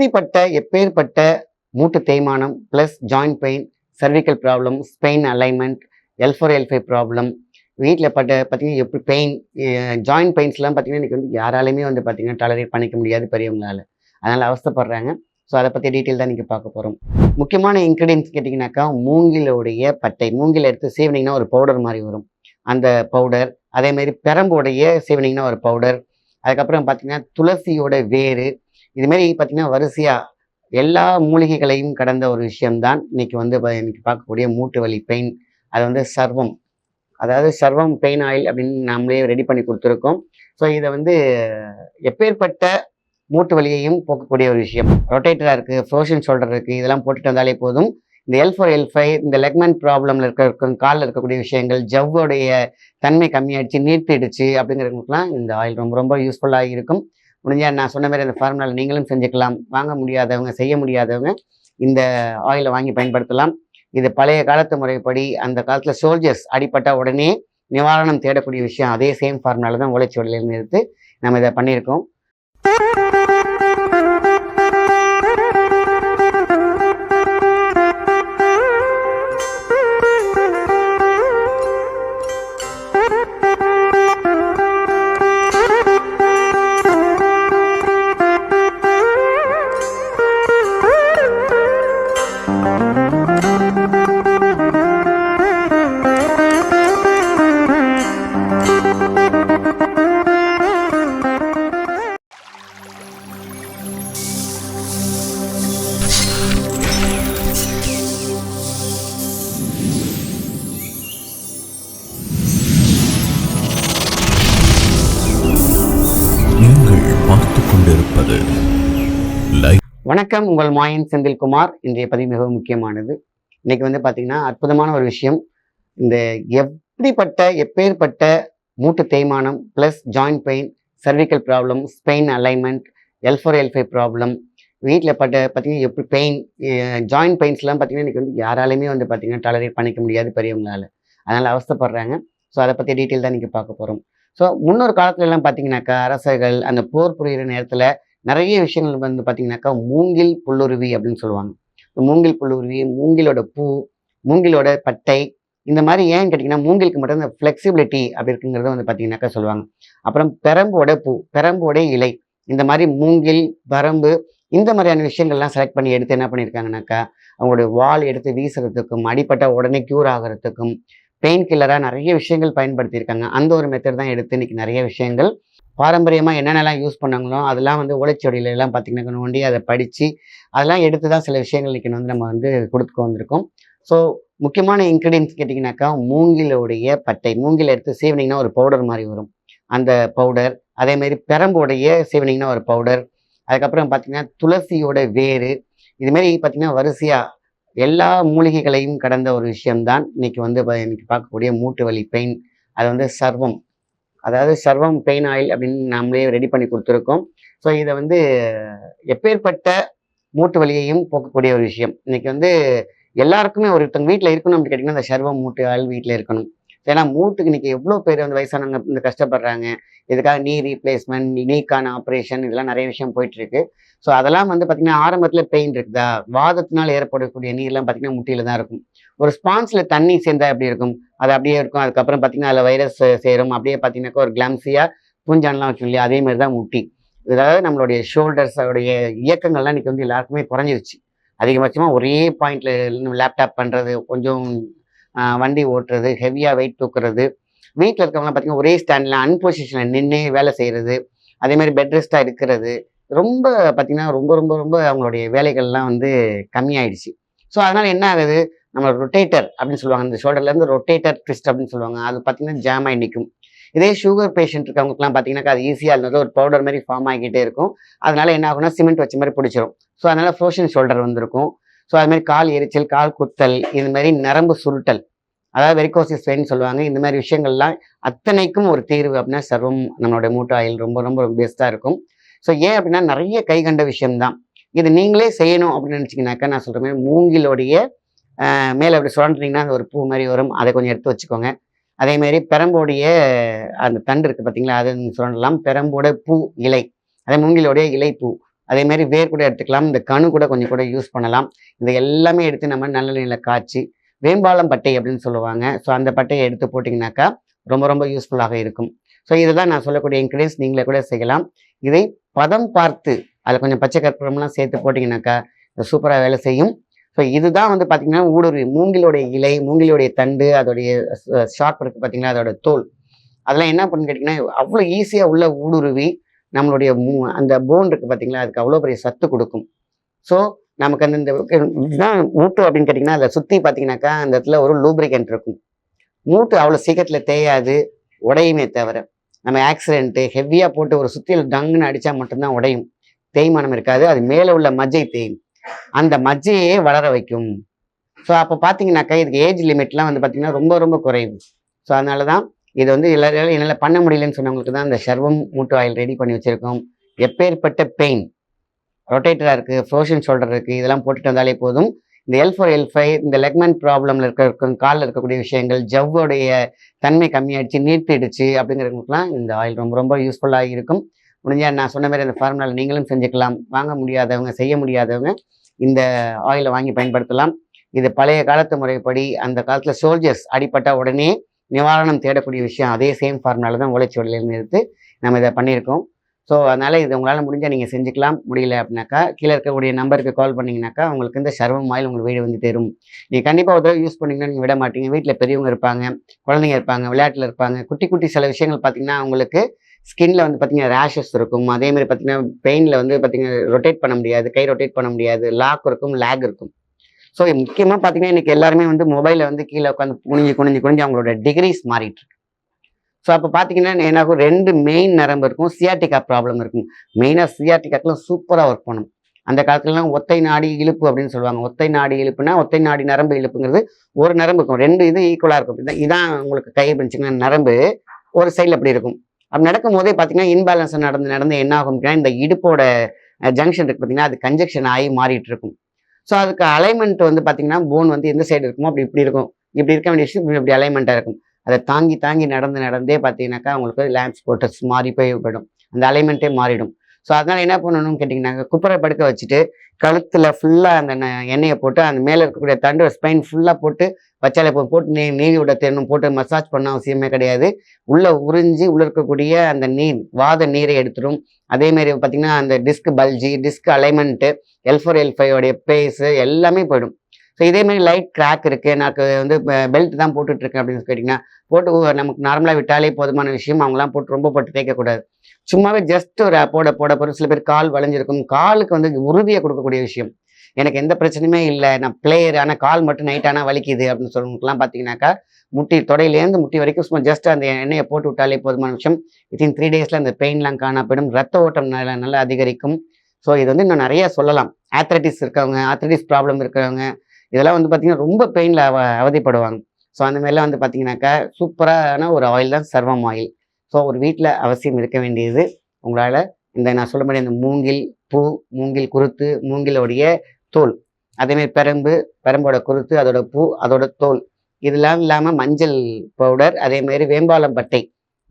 இப்படிப்பட்ட எப்பேற்பட்ட மூட்டு தேய்மானம் plus joint pain cervical problem spine alignment L four L five problem வீட்டில் பட்ட பார்த்தீங்கன்னா எப்படி பெயின் ஜாயிண்ட் பெயின்ஸ்லாம் பார்த்தீங்கன்னா இன்றைக்கி வந்து யாராலையுமே வந்து பார்த்தீங்கன்னா டாலரேட் பண்ணிக்க முடியாது பெரியவங்களால. அதனால் அவஸ்தைப்படுறாங்க. ஸோ அதை பற்றி டீட்டெயில் தான் நீங்கள் பார்க்க போகிறோம் முக்கியமான இன்க்ரீடியன்ஸ் கேட்டிங்கனாக்கா மூங்கிலோடைய பட்டை மூங்கில் எடுத்து சீவனிங்கன்னா ஒரு பவுடர் மாதிரி வரும். அந்த பவுடர் அதேமாரி பெரம்புடைய சீவனிங்கன்னா ஒரு பவுடர் அதுக்கப்புறம் பார்த்தீங்கன்னா துளசியோட வேறு இதுமாரி பார்த்தீங்கன்னா வரிசையாக எல்லா மூலிகைகளையும் கடந்த ஒரு விஷயம்தான். இன்னைக்கு வந்து இன்னைக்கு பார்க்கக்கூடிய மூட்டு வலி பெயின் அது வந்து சர்வம். அதாவது சர்வம் பெயின் ஆயில் அப்படின்னு நாமளே ரெடி பண்ணி கொடுத்துருக்கோம். ஸோ இதை வந்து எப்பேற்பட்ட மூட்டு வலியையும் போக்கக்கூடிய ஒரு விஷயம். ரொட்டேட்டராக இருக்குது ஃப்ரோஷன் ஷோல்டர் இருக்குது இதெல்லாம் போட்டுட்டு வந்தாலே போதும். இந்த எல் ஃபோர் எல் ஃபைவ் இந்த லெக்மெண்ட் ப்ராப்ளமில் இருக்க காலில் இருக்கக்கூடிய விஷயங்கள் ஜவ்வோடைய தன்மை கம்மியாயிடுச்சு நீர்த்திடுச்சு அப்படிங்கிறவங்களுக்குலாம் இந்த ஆயில் ரொம்ப ரொம்ப யூஸ்ஃபுல்லாக இருக்கும் முடிஞ்சால் நான் சொன்ன மாதிரி அந்த ஃபார்முலாவில் நீங்களும் செஞ்சுக்கலாம். வாங்க முடியாதவங்க செய்ய முடியாதவங்க இந்த ஆயிலை வாங்கி பயன்படுத்தலாம். இது பழைய காலத்து முறைப்படி அந்த காலத்தில் சோல்ஜர்ஸ் அடிப்பட்ட உடனே நிவாரணம் தேடக்கூடிய விஷயம். அதே சேம் ஃபார்முலாவில் தான் ஓலைச்சுவடியிலிருந்து எடுத்து நம்ம இதை பண்ணியிருக்கோம். கொண்டிருப்பது வணக்கம் உங்கள் மாயன் செந்தில்குமார். இன்றைய பதிவு மிகவும் முக்கியமானது. இன்னைக்கு வந்து பார்த்தீங்கன்னா அற்புதமான ஒரு விஷயம். இந்த எப்படிப்பட்ட எப்பேற்பட்ட மூட்டு தேய்மானம் plus joint pain cervical problem spine alignment L four L five problem வீட்டில் பட்ட பார்த்தீங்கன்னா எப்படி பெயின் ஜாயிண்ட் பெயின்ஸ்லாம் பார்த்தீங்கன்னா இன்றைக்கி வந்து யாராலையுமே வந்து பார்த்தீங்கன்னா டாலரேட் பண்ணிக்க முடியாது பெரியவங்களால. அதனால் அவஸ்தைப்படுறாங்க. ஸோ அதை பற்றி டீட்டெயில் தான் நீங்கள் பார்க்க போகிறோம் ஸோ முன்னொரு காலத்துலலாம் பார்த்தீங்கன்னாக்கா அரசர்கள் அந்த போர் புரிகிற நேரத்தில் நிறைய விஷயங்கள் வந்து பார்த்தீங்கன்னாக்கா மூங்கில் புல்லுருவி அப்படின்னு சொல்லுவாங்க. மூங்கில் புல்லுருவி மூங்கிலோட பூ மூங்கிலோட பட்டை இந்த மாதிரி ஏன் கேட்டிங்கன்னா மூங்கிலுக்கு மட்டும் இந்த ஃப்ளெக்சிபிலிட்டி அப்படி இருக்குங்கிறத வந்து பார்த்தீங்கன்னாக்கா சொல்லுவாங்க. அப்புறம் பெரம்போட பூ பெரம்போட இலை இந்த மாதிரி மூங்கில் பரம்பு இந்த மாதிரியான விஷயங்கள்லாம் செலக்ட் பண்ணி எடுத்து என்ன பண்ணியிருக்காங்கனாக்கா அவங்களுடைய வால் எடுத்து வீசுறதுக்கும் அடிப்பட்ட உடனே க்யூர் ஆகிறதுக்கும் பெயின் கில்லராக நிறைய விஷயங்கள் பயன்படுத்தியிருக்காங்க. அந்த ஒரு மெத்தட் தான் எடுத்து இன்னைக்கு நிறைய விஷயங்கள் பாரம்பரியமாக என்னென்னலாம் யூஸ் பண்ணாங்களோ அதெல்லாம் வந்து ஓலைச்சுவடியில எல்லாம் நோண்டி அதை படித்து அதெல்லாம் எடுத்து தான் சில விஷயங்கள் இன்றைக்கி வந்து நம்ம வந்து கொடுத்துக்க வந்திருக்கோம். ஸோ முக்கியமான இன்க்ரீடியன்ஸ் கேட்டிங்கனாக்கா மூங்கிலுடைய பட்டை மூங்கில் எடுத்து சீவனிங்கன்னா ஒரு பவுடர் மாதிரி வரும். அந்த பவுடர் அதேமாரி பெரம்புடைய சீவனிங்கன்னா ஒரு பவுடர் அதுக்கப்புறம் பார்த்திங்கன்னா துளசியோட வேறு இதுமாரி பார்த்திங்கன்னா வரிசையாக எல்லா மூலிகைகளையும் கடந்த ஒரு விஷயம்தான். இன்னைக்கு வந்து இன்றைக்கி பார்க்கக்கூடிய மூட்டு வலி பெயின் அது வந்து சர்வம். அதாவது சர்வம் பெயின் ஆயில் அப்படின்னு நாமளே ரெடி பண்ணி கொடுத்துருக்கோம். ஸோ இதை வந்து எப்பேற்பட்ட மூட்டு வலியையும் போக்கக்கூடிய ஒரு விஷயம். இன்னைக்கு வந்து எல்லாருக்குமே ஒருத்தவங்க வீட்டில் இருக்கணும் அப்படின்னு கேட்டிங்கன்னா அந்த சர்வம் மூட்டு ஆயில் வீட்டில் இருக்கணும். ஏன்னா மூட்டுக்கு இன்னைக்கு எவ்வளோ பேர் வந்து வயசானவங்க வந்து கஷ்டப்படுறாங்க. இதுக்காக நீ ரீப்ளேஸ்மெண்ட் நீக்கான ஆப்ரேஷன் இதெல்லாம் நிறைய விஷயம் போயிட்டுருக்கு. ஸோ அதெல்லாம் வந்து பார்த்திங்கன்னா ஆரம்பத்தில் பெயின் இருக்குதா? வாதத்தினால் ஏற்படக்கூடிய நீர்லாம் பார்த்தீங்கன்னா முட்டியில் தான் இருக்கும். ஒரு ஸ்பான்ஸில் தண்ணி சேர்ந்தால் எப்படி இருக்கும்? அது அப்படியே இருக்கும். அதுக்கப்புறம் பார்த்தீங்கன்னா அதில் வைரஸ் சேரும். அப்படியே பார்த்தீங்கன்னாக்கா ஒரு கிளாம்ஸியா பூஞ்சான்லாம் வச்சு இல்லையா அதே மாதிரி தான் முட்டி. அதாவது நம்மளுடைய ஷோல்டர்ஸோடைய இயக்கங்கள்லாம் இன்றைக்கி வந்து எல்லாருக்குமே குறைஞ்சிருச்சு. அதிகபட்சமாக ஒரே பாயிண்டில் லேப்டாப் பண்ணுறது கொஞ்சம் வண்டி ஓட்டுறது ஹெவியாக வெயிட் தூக்குறது. வீட்டில் இருக்கவங்களாம் பார்த்தீங்கன்னா ஒரே ஸ்டாண்டில் அன்பொசிஷனில் நின்று வேலை செய்கிறது அதே மாதிரி பெட் ரெஸ்ட்டாக இருக்கிறது. ரொம்ப பார்த்தீங்கன்னா ரொம்ப ரொம்ப ரொம்ப அவங்களுடைய வேலைகள்லாம் வந்து கம்மியாயிடுச்சு. ஸோ அதனால் என்ன ஆகுது? நம்ம ரொட்டேட்டர் அப்படின்னு சொல்லுவாங்க. இந்த ஷோல்டர்லேருந்து ரொட்டேட்டர் ட்விஸ்ட் அப்படின்னு சொல்லுவாங்க. அது பார்த்தீங்கன்னா ஜாம் ஆகி நிற்கும் இதே சுகர் பேஷண்ட் இருக்கவங்களுக்குலாம் பார்த்தீங்கன்னா அது ஈஸியாக இருந்தது ஒரு பவுடர் மாதிரி ஃபார்ம் ஆகிக்கிட்டே இருக்கும். அதனால என்ன ஆகும்னா சிமெண்ட் வச்ச மாதிரி பிடிச்சிரும். ஸோ அதனால் ஃப்ரோஷன் ஷோல்டர் வந்திருக்கும். ஸோ அது மாதிரி கால் எரிச்சல் கால் குத்தல் இது மாதிரி நரம்பு சுருட்டல் அதாவது வெரிகோசிஸ் வெயின் சொல்லுவாங்க. இந்த மாதிரி விஷயங்கள்லாம் அத்தனைக்கும் ஒரு தீர்வு அப்படின்னா சர்வம் நம்மளோட மூட்டாயில் ரொம்ப ரொம்ப பெஸ்ட்டாக இருக்கும். ஸோ ஏன் அப்படின்னா நிறைய கை கண்ட விஷயம்தான். இது நீங்களே செய்யணும் அப்படின்னு நினச்சிங்கனாக்கா நான் சொல்கிற மாதிரி மூங்கிலோடைய மேலே அப்படி சுரண்டிங்கன்னா அந்த ஒரு பூ மாதிரி வரும். அதை கொஞ்சம் எடுத்து வச்சுக்கோங்க. அதே மாதிரி பெரம்போடைய அந்த தண்டு இருக்குது பார்த்தீங்களா அதை நீங்க சுரண்டலாம். பெரம்போட பூ இலை. அதே மூங்கிலோடைய இலை பூ. அதே மாதிரி வேர் கூட எடுத்துக்கலாம். இந்த கணு கூட கொஞ்சம் கூட யூஸ் பண்ணலாம். இது எல்லாமே எடுத்து நம்ம நல்ல நிலையில் காய்ச்சி வேம்பாலம் பட்டை அப்படின்னு சொல்லுவாங்க. ஸோ அந்த பட்டையை எடுத்து போட்டிங்கனாக்கா ரொம்ப ரொம்ப யூஸ்ஃபுல்லாக இருக்கும். ஸோ இதுதான் நான் சொல்லக்கூடிய இன்க்ரீடியன்ஸ் நீங்களே கூட செய்யலாம். இதை பதம் பார்த்து அதில் கொஞ்சம் பச்சை கற்பூரம்லாம் சேர்த்து போட்டிங்கனாக்கா சூப்பராக வேலை செய்யும். ஸோ இதுதான் வந்து பார்த்தீங்கன்னா ஊடுருவி மூங்கிலுடைய இலை மூங்கிலுடைய தண்டு அதோடைய ஷார்ப் இருக்குது பார்த்திங்கன்னா அதோட தோல். அதெல்லாம் என்ன பண்ணுன்னு கேட்டிங்கன்னா அவ்வளோ ஈஸியாக உள்ள ஊடுருவி நம்மளுடைய மூ அந்த போன் இருக்குது பார்த்தீங்களா அதுக்கு அவ்வளோ பெரிய சத்து கொடுக்கும். ஸோ நமக்கு அந்த இந்த இதுதான் மூட்டு அப்படின்னு கேட்டிங்கன்னா அதில் சுற்றி பார்த்தீங்கன்னாக்கா அந்த இடத்துல ஒரு லூப்ரிகன்ட் இருக்கும். மூட்டு அவ்வளோ சீக்கிரத்தில் தேயாது உடையுமே தவிர. நம்ம ஆக்சிடென்ட்டு ஹெவியாக போட்டு ஒரு சுத்தியில் டங்குன்னு அடித்தா மட்டும்தான் உடையும். தேய்மானம் இருக்காது அது மேலே உள்ள மஜ்ஜை தேயும். அந்த மஜ்ஜையே வளர வைக்கும். ஸோ அப்போ பார்த்தீங்கன்னாக்கா இதுக்கு ஏஜ் லிமிட்லாம் வந்து பார்த்திங்கன்னா ரொம்ப ரொம்ப குறைவு. ஸோ அதனால தான் இது வந்து எல்லாரும் என்னால் பண்ண முடியலன்னு சொன்னவங்களுக்கு தான் இந்த சர்வம் மூட்டு ஆயில் ரெடி பண்ணி வச்சுருக்கோம். எப்பேற்பட்ட பெயின் ரொட்டேட்டராக இருக்குது ஃப்ரோஷன் ஷோல்டர் இருக்குது இதெல்லாம் போட்டுட்டு வந்தாலே போதும். இந்த எல் ஃபோர் எல் ஃபைவ் இந்த லெக்மெண்ட் ப்ராப்ளமில் இருக்க காலில் இருக்கக்கூடிய விஷயங்கள் ஜவ்வுடைய தன்மை கம்மியாயிடுச்சு நீர்த்திடுச்சு அப்படிங்கிறவங்களுக்குலாம் இந்த ஆயில் ரொம்ப ரொம்ப யூஸ்ஃபுல்லாக இருக்கும். முடிஞ்சால் நான் சொன்ன மாதிரி அந்த ஃபார்முலாவில் நீங்களும் செஞ்சுக்கலாம். வாங்க முடியாதவங்க செய்ய முடியாதவங்க இந்த ஆயிலை வாங்கி பயன்படுத்தலாம். இது பழைய காலத்து முறைப்படி அந்த காலத்தில் சோல்ஜர்ஸ் அடிப்பட்ட உடனே நிவாரணம் தேடக்கூடிய விஷயம் அதே சேம் ஃபார்முலாவில் தான் ஓலைச்சுவடியிலேருந்து எடுத்து நம்ம இதை பண்ணியிருக்கோம். ஸோ அதனால் இது உங்களால் முடிஞ்சால் நீங்கள் செஞ்சுக்கலாம். முடியல அப்படின்னாக்கா கீழே இருக்கக்கூடிய நம்பருக்கு கால் பண்ணிங்கனாக்கா உங்களுக்கு இந்த சர்வம் ஆயில் உங்களுக்கு வீடு வந்து தரும். நீங்கள் கண்டிப்பாக ஒரு தடவை யூஸ் பண்ணிங்கன்னா நீங்கள் விட மாட்டீங்க. வீட்டில் பெரியவங்க இருப்பாங்க குழந்தைங்க இருப்பாங்க விளையாட்டில் இருப்பாங்க. குட்டி குட்டி சில விஷயங்கள் பார்த்தீங்கன்னா உங்களுக்கு ஸ்கின்ல வந்து பார்த்தீங்கன்னா ரேஷஸ் இருக்கும். அதே மாதிரி பார்த்தீங்கன்னா பெயினில் வந்து பார்த்தீங்கன்னா ரொட்டேட் பண்ண முடியாது கை ரொட்டேட் பண்ண முடியாது. லாக் இருக்கும் லேக் இருக்கும். ஸோ முக்கியமாக பார்த்தீங்கன்னா இன்னைக்கு எல்லாருமே வந்து மொபைலில் வந்து கீழே உட்காந்து குனிஞ்சு குனிஞ்சு குனிஞ்சு அவங்களோட டிகிரிஸ் மாறிட்டு இருக்கு. ஸோ அப்போ பார்த்தீங்கன்னா என்னாகும் ரெண்டு மெயின் நரம்பு இருக்கும் சியாட்டிகா ப்ராப்ளம் இருக்கும். மெயினாக சியாட்டிக்காக்கெல்லாம் சூப்பராக ஒர்க் பண்ணும். அந்த காலத்துலலாம் ஒத்தை நாடி இழுப்பு அப்படின்னு சொல்லுவாங்க. ஒத்தை நாடி இழுப்புனா ஒத்தை நாடி நரம்பு இழுப்புங்கிறது ஒரு நரம்பு இருக்கும். ரெண்டு இது ஈக்குவலாக இருக்கும். இதான் இதான் உங்களுக்கு கை பிடிச்சிங்கன்னா நரம்பு. ஒரு சைடில் அப்படி இருக்கும். அப்படி நடக்கும் போதே பார்த்தீங்கன்னா இன்பேலன்ஸ் நடந்து நடந்து என்ன ஆகும் அப்படின்னா இந்த இடுப்போட ஜங்ஷன் இருக்கு பார்த்தீங்கன்னா அது கன்ஜெக்ஷன் ஆகி மாறிட்டு இருக்கும். ஸோ அதுக்கு அலைன்மெண்ட் வந்து பார்த்தீங்கன்னா போன் வந்து எந்த சைடு இருக்குமோ அப்படி இப்படி இருக்கும். இப்படி இருக்க வேண்டிய விஷயம் இப்படி இப்படி அலைன்மெண்ட்டாக இருக்கும். அதை தாங்கி தாங்கி நடந்து நடந்தே பார்த்தீங்கன்னாக்கா அவங்களுக்கு லேம்ப்ஸ் போட்டஸ் மாறி போய் போயிடும் அந்த அலைன்மெண்ட்டே மாறிடும். ஸோ அதனால் என்ன பண்ணணும்னு கேட்டிங்கன்னாக்க குப்பரை படுக்க வச்சுட்டு கழுத்தில் ஃபுல்லாக அந்த எண்ணெயை போட்டு அந்த மேலே இருக்கக்கூடிய தண்டு ஸ்பைன் ஃபுல்லாக போட்டு வச்சாலே போதும். போட்டு நீ நீவி விட தெரியணும் போட்டு மசாஜ் பண்ண அவசியமே கிடையாது. உள்ளே உறிஞ்சி உள்ள இருக்கக்கூடிய அந்த நீர் வாத நீரை எடுத்துடும் அதேமாரி பார்த்திங்கன்னா அந்த disc bulge disc alignment L four L உடைய பேஸு எல்லாமே போயிடும். ஸோ இதே மாதிரி லைட் கிராக் இருக்குது எனக்கு வந்து பெல்ட் தான் போட்டுட்டு இருக்கேன் அப்படின்னு கேட்டிங்கன்னா போட்டு நமக்கு நார்மலாக விட்டாலே போதுமான விஷயம். அவங்களாம் போட்டு ரொம்ப போட்டு தேய்க்கக்கூடாது சும்மாவே ஜஸ்ட் ஒரு போட போட போகிற சில பேர் கால் வளைஞ்சிருக்கும் காலுக்கு வந்து உறுதியை கொடுக்கக்கூடிய விஷயம். எனக்கு எந்த பிரச்சனையுமே இல்லை. நான் பிளேயர் ஆனால் கால் மட்டும் நைட் ஆனால் வலிக்குது அப்படின்னு சொல்லுவங்களுக்குலாம் பார்த்தீங்கன்னாக்கா முட்டி தொடையிலேருந்து முட்டி வரைக்கும் சும்மா ஜஸ்ட் அந்த எண்ணெயை போட்டு விட்டாலே போதுமான விஷயம். வித்தின் த்ரீ டேஸில் அந்த பெயின்லாம் காணப்படும். ரத்த ஓட்டம் நல்லா நல்லா அதிகரிக்கும். ஸோ இது வந்து இன்னும் நிறைய சொல்லலாம். ஆத்ரட்டிஸ் இருக்கவங்க ஆத்ரட்டிஸ் ப்ராப்ளம் இருக்கிறவங்க இதெல்லாம் வந்து பார்த்தீங்கன்னா ரொம்ப பெயினில் அவ அவதிப்படுவாங்க. ஸோ அந்த மாதிரிலாம் வந்து பார்த்தீங்கன்னாக்கா சூப்பரான ஒரு ஆயில் தான் சர்வம் ஆயில் ஸோ ஒரு வீட்டில் அவசியம் இருக்க வேண்டியது உங்களால் இந்த நான் சொல்ல முடிய இந்த மூங்கில் பூ மூங்கில் குருத்து மூங்கிலோடைய தோல். அதேமாதிரி பெரம்பு பெரம்போட குருத்து அதோட பூ அதோட தோல். இதெல்லாம் இல்லாமல் மஞ்சள் பவுடர் அதேமாதிரி வேம்பாலம் பட்டை.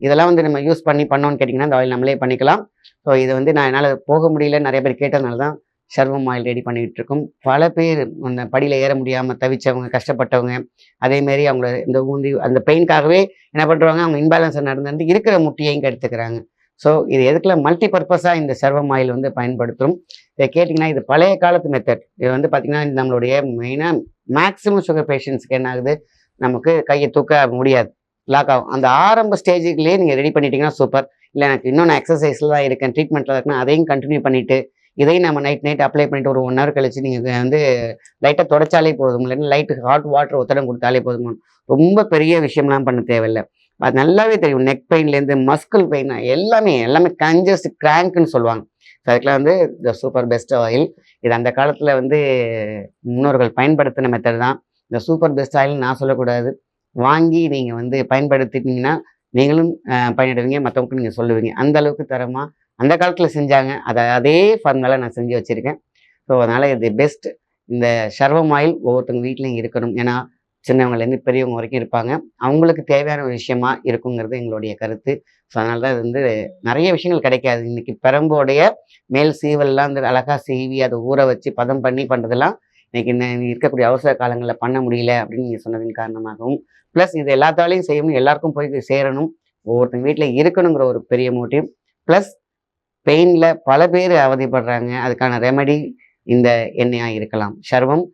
இதெல்லாம் வந்து நம்ம யூஸ் பண்ணி பண்ணோன்னு கேட்டிங்கன்னா இந்த ஆயில் நம்மளே பண்ணிக்கலாம். ஸோ இது வந்து நான் என்னால் போக முடியல நிறைய பேர் கேட்டதுனால தான் சர்வம் ஆயில் ரெடி பண்ணிகிட்டு இருக்கோம் பல பேர் அந்த படியில் ஏற முடியாமல் தவிச்சவங்க கஷ்டப்பட்டவங்க அதேமாரி அவங்கள இந்த ஊந்தி அந்த பெயின்காகவே என்ன பண்ணுறாங்க அவங்க இன்பேலன்ஸை நடந்து இருக்கிற முட்டியையும் கெடுத்துக்கிறாங்க. ஸோ இது எதுக்குலாம் மல்டி பர்பஸாக இந்த சர்வம் ஆயில் வந்து பயன்படுத்தும் இதை கேட்டிங்கன்னா இது பழைய காலத்து மெத்தட் இது வந்து பார்த்திங்கன்னா நம்மளுடைய மெயினாக மேக்ஸிமம் சுகர் பேஷண்ட்ஸ்க்கு என்ன ஆகுது? நமக்கு கையை தூக்க முடியாது. லாக் ஆகும். அந்த ஆரம்ப ஸ்டேஜுக்குள்ளேயே நீங்கள் ரெடி பண்ணிட்டீங்கன்னா சூப்பர் இல்லை எனக்கு இன்னும் நான் எக்ஸசைஸில் தான் இருக்கேன் ட்ரீட்மெண்ட்டில் இருக்கேன் அதையும் கண்டினியூ பண்ணிவிட்டு இதையும் நம்ம நைட் நைட் அப்ளை பண்ணிட்டு ஒரு ஒன் ஹவர் கழிச்சு நீங்கள் வந்து லைட்டாக தொடச்சாலே போதும். இல்லைன்னா லைட்டு ஹாட் வாட்டர் ஒத்தடம் கொடுத்தாலே போதும். ரொம்ப பெரிய விஷயம்லாம் பண்ண தேவையில்லை. அது நல்லாவே தெரியும். நெக் பெயின்லேருந்து மஸ்கிள் பெயின் எல்லாமே எல்லாமே கஞ்சஸ் கிராங்க்னு சொல்லுவாங்க. ஸோ அதுக்கெலாம் வந்து த சூப்பர் பெஸ்ட் ஆயில் இது அந்த காலத்தில் வந்து முன்னோர்கள் பயன்படுத்தின மெத்தட் தான். இந்த சூப்பர் பெஸ்ட் ஆயில் நான் சொல்லக்கூடாது. வாங்கி நீங்கள் வந்து பயன்படுத்திட்டீங்கன்னா நீங்களும் பயனிடுவீங்க. மற்றவங்களுக்கு நீங்கள் சொல்லுவீங்க. அந்த அளவுக்கு தரமாக அந்த காலத்தில் செஞ்சாங்க. அதை அதே ஃபார்முலா நான் செஞ்சு வச்சுருக்கேன். ஸோ அதனால் இது பெஸ்ட் இந்த சர்வம் ஆயில் ஒவ்வொருத்தவங்க வீட்லையும் இருக்கணும். ஏன்னா சின்னவங்கலேருந்து பெரியவங்க வரைக்கும் இருப்பாங்க. அவங்களுக்கு தேவையான ஒரு விஷயமா இருக்குங்கிறது எங்களுடைய கருத்து. ஸோ அதனால தான் இது வந்து நிறைய விஷயங்கள் கிடைக்காது. இன்றைக்கி பெரம்போடைய மேல் சீவல்லாம் அந்த அழகாக சீவி அதை ஊற வச்சு பதம் பண்ணி பண்ணுறதெல்லாம் இன்றைக்கி இன்ன- இருக்கக்கூடிய அவசர காலங்களில் பண்ண முடியல அப்படின்னு நீங்கள் சொன்னதின் காரணமாகவும் ப்ளஸ் இது எல்லாத்தாலையும் செய்யணும். எல்லாருக்கும் போய் சேரணும். ஒவ்வொருத்தங்க வீட்டில் இருக்கணுங்கிற ஒரு பெரிய மோட்டிவ் ப்ளஸ் பெயினில் பல பேர் அவதிப்படுறாங்க. அதுக்கான ரெமெடி இந்த எண்ணெயாக இருக்கலாம். சர்வம்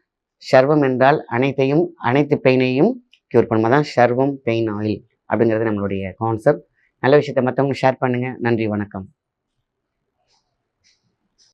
சர்வம் என்றால் அனைத்தையும் அனைத்து பெயினையும் க்யூர் பண்ணுமா. தான் சர்வம் பெயின் ஆயில் அப்படிங்கிறது நம்மளுடைய கான்செப்ட் நல்ல விஷயத்தை மற்றவங்க ஷேர் பண்ணுங்கள் நன்றி வணக்கம்.